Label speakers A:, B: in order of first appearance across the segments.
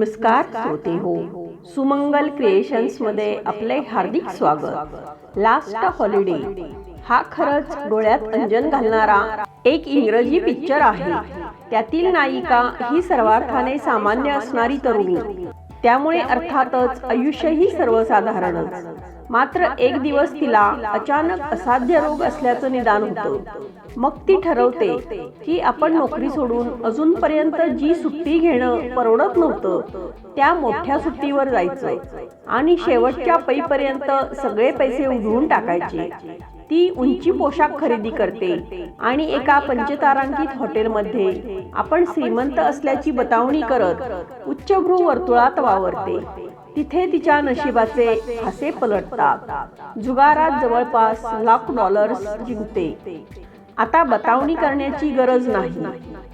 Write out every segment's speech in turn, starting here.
A: नमस्कार श्रोते हो. सुमंगल क्रिएशन्समध्ये आपले हार्दिक स्वागत. लास्ट हॉलिडे हा खरंच डोळ्यात अंजन घालणारा एक इंग्रजी पिक्चर आहे. त्यातील नायिका ही सर्वार्थाने सामान्य असणारी तरुणी. त्यामुळे अर्थातच आयुष्यही सर्वसाधारणच. मात्र एक दिवस तिला अचानक असाध्य रोग असल्याचं निदान होतं. मग ती ठरवते की आपण नोकरी सोडून अजूनपर्यंत जी सुट्टी घेणं परवडत नव्हतं त्या मोठ्या सुट्टीवर जायचं. आणि शेवटच्या पैपर्यंत सगळे पैसे उधळून टाकायचे. ती उंची पोशाख खरेदी करते. आणि एका पंचतारांकित हॉटेलमध्ये आपण श्रीमंत असल्याची बतावणी करत उच्चभ्रू वर्तुळात वावरते. तिथे तिच्या नशिबाचे हसे पलटतात. जुगारात जवळपास लाख डॉलर्स जिंकते. आता बतावणी करण्याची गरज नाही.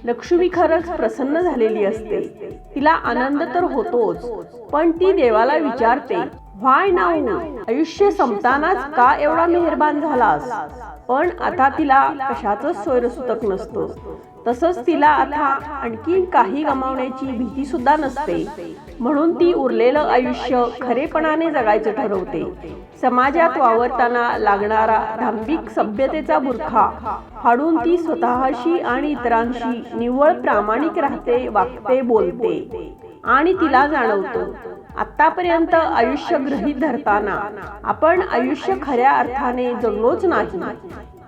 A: लक्ष्मी खरंच प्रसन्न झालेली असते. तिला आनंद तर होतोच पण ती देवाला विचारते व्हाय नाऊ आयुष्य संपतानाच का एवढा मेहरबान झालास? पण आता तिला कशाच सोयरसुतक नसतं. तसंच तिला आता आणखी काही गमावण्याची भीती सुद्धा नसते. म्हणून ती उरलेलं आयुष्य खरेपणाने जगायचं ठरवते. समाजात वावरताना लागणारा धांबिक सभ्यतेचा बुरखा. फाडून ती स्वतःशी आणि इतरांशी निव्वळ प्रामाणिक राहते वागते बोलते. आणि तिला जाणवतं. आतापर्यंत आयुष्य गृहीत धरताना आपण आयुष्य खऱ्या अर्थाने जगलोच नाही.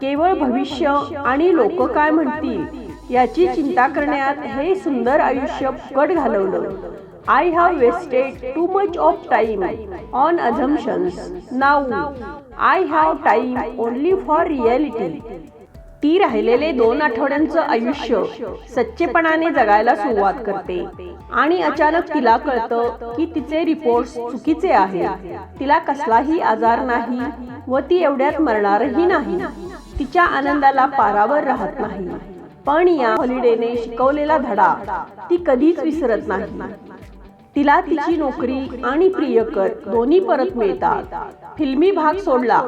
A: केवळ भविष्य आणि लोक काय म्हणतील याची चिंता करण्यात हे सुंदर आयुष्य फुकट घालवलं. I have wasted too much of time on assumptions now I have time only for reality ती राहिलेले दोन आठवड्यांचं आयुष्य सच्चेपणाने जगायला सुरुवात करते. आणि अचानक तिला कळतं की तिचे रिपोर्ट चुकीचे आहेत. तिला कसलाही आजार नाही व ती एवढ्यात मरणारही नाही. तिच्या आनंदाला पारावर राहत नाही. पण या हॉलिडेने शिकवलेला धडा ती कधीच विसरत नाही. तिला तिची नोकरी आणि प्रियकर दोन्ही परत मिळतात. फिल्मी भाग सोडला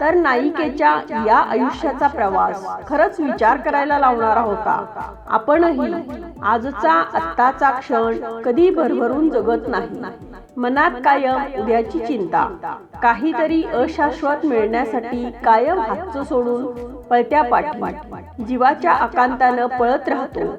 A: तर नायिकेच्या या आयुष्याचा प्रवास खरंच विचार करायला लावणारा होता. आपणही आजचा आत्ताचा क्षण कधी भरभरून जगत नाही. मनात कायम उद्याची चिंता. काहीतरी अशाश्वत मिळण्यासाठी कायम हातचं सोडून पळत्या पाठी. जीवाच्या आकांतानं पळत राहतो.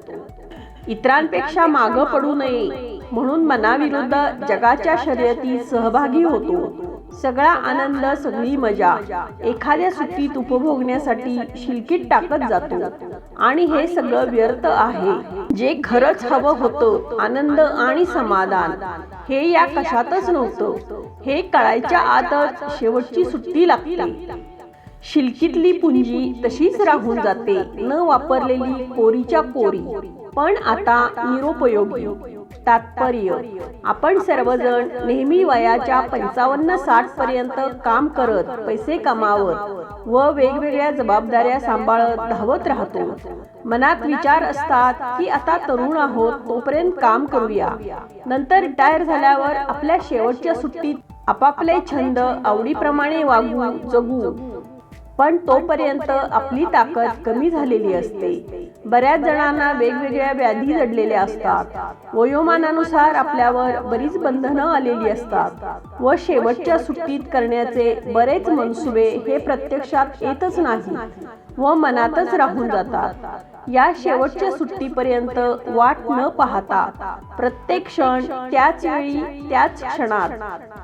A: इतरांपेक्षा मागं पडू नये. म्हणून मनाविरुद्ध जगाच्या शर्यतीत सहभागी होतो. सगळा आनंद सगळी मजा एखाद्या सुट्टीत उपभोगण्यासाठी शिलकीत टाकत जातो. आणि हे सगळं व्यर्थ आहे. जे खरंच हवं होतं आनंद आणि समाधान हे या कशातच नव्हतं. हे कळायच्या आतच शेवटची सुट्टी लागते. शिलकीतली पुंजी तशीच राहून जाते. न वापरलेली कोरीच्या कोरी पण आता निरुपयोगी. तात्पर्य. आपण सर्वजण नेहमी वयाच्या पंचावन्न साठ पर्यंत काम करत पैसे कमावत व वेगवेगळ्या जबाबदाऱ्या सांभाळत धावत राहतो. मनात विचार असतात की आता तरुण आहोत तोपर्यंत काम करूया. नंतर रिटायर झाल्यावर आपल्या शेवटच्या सुट्टीत आपापले छंद आवडीप्रमाणे वागू जगू. पण तोपर्यंत आपली ताकद कमी झालेली असते. बऱ्याच जणांना वेगवेगळ्या व्याधी जडलेल्या असतात. वयोमानानुसार आपल्यावर बरीच बंधनं आलेली असतात व शेवटच्या सुट्टीत करण्याचे बरेच मनसुबे हे प्रत्यक्षात येतच नाही व मनातच राहून जातात. या शेवटच्या सुट्टीपर्यंत वाट न पाहता प्रत्येक क्षण त्याच वेळी त्याच क्षणात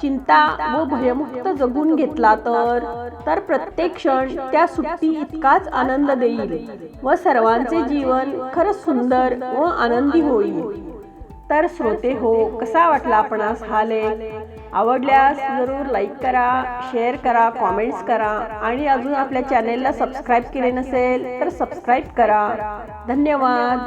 A: चिंता व भयमुक्त जगून घेतला तर तर प्रत्येक क्षण त्या सुट्टी इतकाच आनंद देईल व सर्वांचे जीवन खरंच सुंदर व आनंदी होईल. तर श्रोते हो कसा वाटला आपणास हा लेख? आवडल्यास जरूर लाईक करा शेअर करा कॉमेंट्स करा आणि अजून आपल्या चॅनेलला सबस्क्राईब केले नसेल तर सबस्क्राईब करा. धन्यवाद.